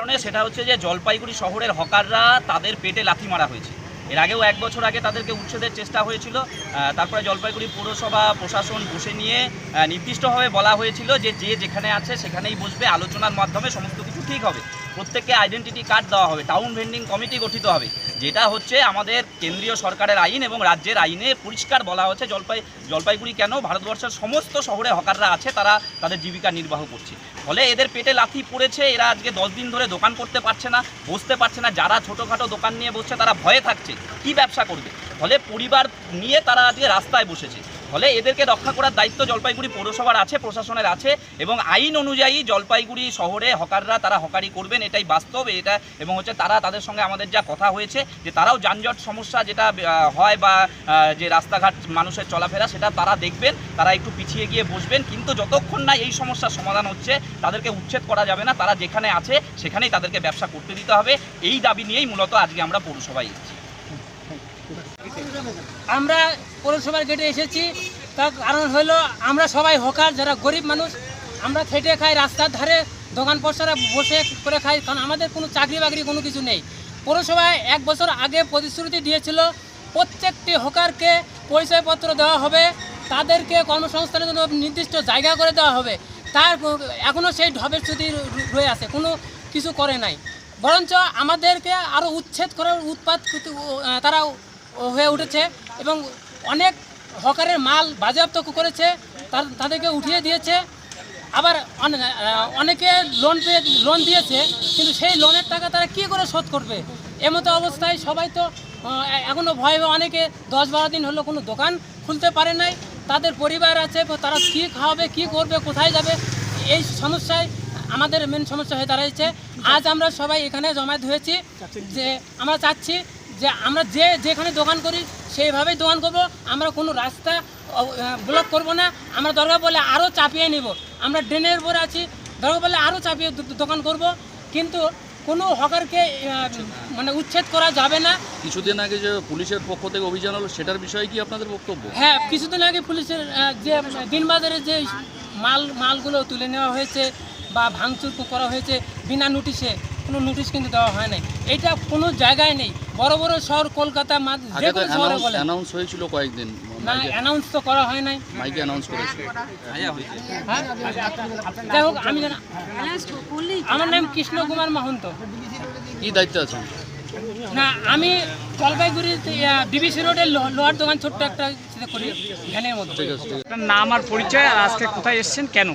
কারণে সেটা হচ্ছে যে জলপাইগুড়ি শহরের হকাররা তাদের পেটে লাথি মারা হয়েছে। এর আগেও এক বছর আগে তাদেরকে উচ্ছেদের চেষ্টা হয়েছিল। তারপরে জলপাইগুড়ি পৌরসভা প্রশাসন বসে নিয়ে নির্দিষ্টভাবে বলা হয়েছিল যে যে যেখানে আছে সেখানেই বসবে, আলোচনার মাধ্যমে সমস্ত কিছু ঠিক হবে। প্রত্যেককে আইডেন্টিটি কার্ড দেওয়া হবে টাউন ভেন্ডিং কমিটি গঠিত হবে, যেটা হচ্ছে আমাদের কেন্দ্রীয় সরকারের আইন এবং রাজ্যের আইনে পরিষ্কার বলা হচ্ছে জলপাই জলপাইগুড়ি কেন? ভারতবর্ষের সমস্ত শহরে হকাররা আছে, তারা তাদের জীবিকা নির্বাহ করছে। ফলে এদের পেটে লাথি পড়েছে, এরা আজকে দশ দিন ধরে দোকান করতে পারছে না, বসতে পারছে না, যারা ছোটোখাটো দোকান নিয়ে বসছে তারা ভয়ে থাকছে, কি ব্যবসা করবে? ফলে পরিবার নিয়ে তারা আজকে রাস্তায় বসেছে। ফলে এদেরকে রক্ষা করার দায়িত্ব জলপাইগুড়ি পৌরসভার আছে, প্রশাসনের আছে এবং আইন অনুযায়ী জলপাইগুড়ি শহরে হকাররা তারা হকারি করবেন, এটাই বাস্তব, এটা এবং হচ্ছে তারা তাদের সঙ্গে আমাদের যা কথা হয়েছে যে তারাও যানজট সমস্যা যেটা হয় বা যে রাস্তাঘাট মানুষের চলাফেরা সেটা তারা দেখবেন, তারা একটু পিছিয়ে গিয়ে বসবেন, কিন্তু যতক্ষণ না এই সমস্যার সমাধান হচ্ছে, তাদেরকে উচ্ছেদ করা যাবে না, তারা যেখানে আছে সেখানেই তাদেরকে ব্যবসা করতে দিতে হবে, এই দাবি নিয়েই মূলত আজকে আমরা পৌরসভায় এসেছি। আমরা পৌরসভার গেটে এসেছি। তার কারণ হলো আমরা সবাই হকার, যারা গরিব মানুষ, আমরা খেটে খাই, রাস্তার ধারে দোকান পশারা বসে করে খাই, কারণ আমাদের কোনো চাকরি বাকরি কোনো কিছু নেই। পৌরসভায় এক বছর আগে প্রতিশ্রুতি দিয়েছিল, প্রত্যেকটি হকারকে পরিচয়পত্র দেওয়া হবে, তাদেরকে কর্মসংস্থানের জন্য নির্দিষ্ট জায়গা করে দেওয়া হবে। তার এখনও সেই ঢবের চ্যুতি রয়ে আছে, কোনো কিছু করে নাই। বরঞ্চ আমাদেরকে আরও উচ্ছেদ করার উৎপাত তারা হয়ে উঠেছে এবং অনেক হকারের মাল বাজেয়াপ্ত করেছে তাদেরকে উঠিয়ে দিয়েছে। আবার অনে- অনেকে লোন পেয়ে লোন দিয়েছে, কিন্তু সেই লোনের টাকা তারা কি করে শোধ করবে? এমতো অবস্থায় সবাই তো এখনও ভয়ে অনেকে দশ বারো দিন হলো কোনো দোকান খুলতে পারে নাই। তাদের পরিবার আছে তারা কী খাওয়াবে, কি করবে, কোথায় যাবে, এই সমস্যায় আমাদের মেন সমস্যা হয়ে দাঁড়িয়েছে আজ আমরা সবাই এখানে জমায়েত হয়েছি যে আমরা চাচ্ছি যে আমরা যে যেখানে দোকান করি সেইভাবেই দোকান করব। আমরা কোনো রাস্তা ব্লক করব না। আমরা দরকার বলে আরও চাপিয়ে নিব। আমরা ড্রেনের উপরে আছি দরকার বলে আরও চাপিয়ে দোকান করব। কিন্তু কোনো হকারকে মানে উচ্ছেদ করা যাবে না। কিছুদিন আগে যে পুলিশের পক্ষ থেকে অভিযান হলো সেটার বিষয়ে কি আপনাদের বক্তব্য? হ্যাঁ কিছুদিন আগে পুলিশের যে দিনবাজারে যে মাল মালগুলো তুলে নেওয়া হয়েছে বা ভাঙচুর করা হয়েছে বিনা নোটিশে কোনো নোটিশ কিন্তু দেওয়া হয় নাই। এটা কোনো জায়গায় নেই। বড় বড় শহর কলকাতা মা- যে কোনো শহরে বলে অ্যানাউন্স হয়েছিল কয়েকদিন। না অ্যানাউন্স তো করা হয় নাই। মাইকে অ্যানাউন্স করেছে হ্যাঁ? যাই হোক আমি জানা- আমার নাম কৃষ্ণ কুমার মহন্ত। কি দায়িত্ব আছেন না আমি জলপাইগুড়ি ডিবিসি রোডের লোহার দোকান ছোট্ট একটা করি ভ্যানের মতো ঠিক আছে আপনার নাম আর পরিচয় আর আজকে কোথায় এসেছেন কেন?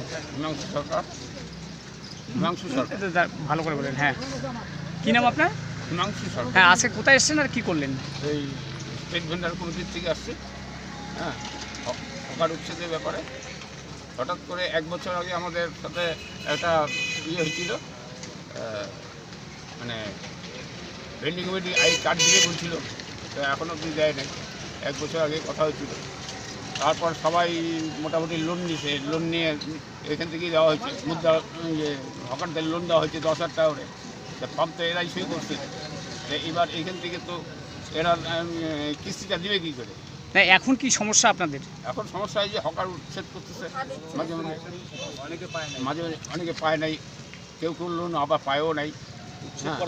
ভালো করে বলেন হ্যাঁ। কি নাম আপনার? হিমাংশু সরকার। হ্যাঁ আজকে কোথায় এসেছেন আর কি করলেন? এই স্টেট ভেন্ডার কমিটির থেকে আসছি। হ্যাঁ হকার উচ্ছেদের ব্যাপারে। হঠাৎ করে এক বছর আগে আমাদের সাথে একটা ইয়ে হয়েছিল মানে ভেন্ডিং কমিটি আই কার্ড দিবে বলছিল তো এখনও অব্দি দেয় নাই। এক বছর আগে কথা হয়েছিল। তারপর সবাই মোটামুটি লোন নিছে। লোন নিয়ে এখান থেকেই দেওয়া হয়েছে। মুদ্রা ইয়ে হকারদের লোন দেওয়া হয়েছে দশ হাজার টাকা করে। তা সব তো এরাই সই করছে। তো এবার এখান থেকে তো এরা কিস্তিটা দিবে কী করে? না এখন কি সমস্যা আপনাদের? এখন সমস্যা হয় যে হকার উচ্ছেদ করতেছে। মাঝে মাঝে অনেকে পায় না মাঝে মাঝে অনেকে পায় নাই। কেউ কেউ লোন আবার পায়ও নাই। হ্যাঁ।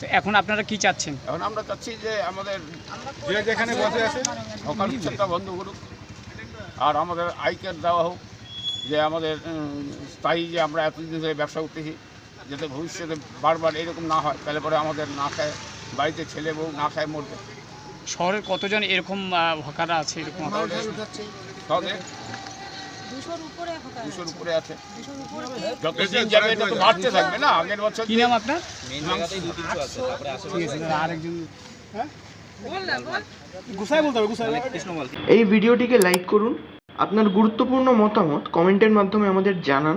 তো এখন আপনারা কি চাচ্ছেন? এখন আমরা চাচ্ছি যে আমাদের যে যেখানে বসে আছে। হকার উচ্ছেদটা বন্ধ করুক। আর আমাদের আই কার্ড দেওয়া হোক। যে আমাদের স্থায়ী যে আমরা এতদিন ধরে ব্যবসা করতেছি যাতে ভবিষ্যতে বারবার এরকম না হয় তাহলে পরে আমাদের না খায় বাড়িতে ছেলে বউ না খায় মরবে। শহরের কতজন এরকম আহ, হকাররা আছে এরকম? দুশোর উপরে আছে। উপরে আছে। দুশোর উপরে যতদিন যাবে এটা তো বাড়তে থাকবে না আগের বছর কি নাম আপনার? এই ভিডিওটিকে লাইক করুন। আপনার গুরুত্বপূর্ণ মতামত কমেন্টের মাধ্যমে আমাদের জানান।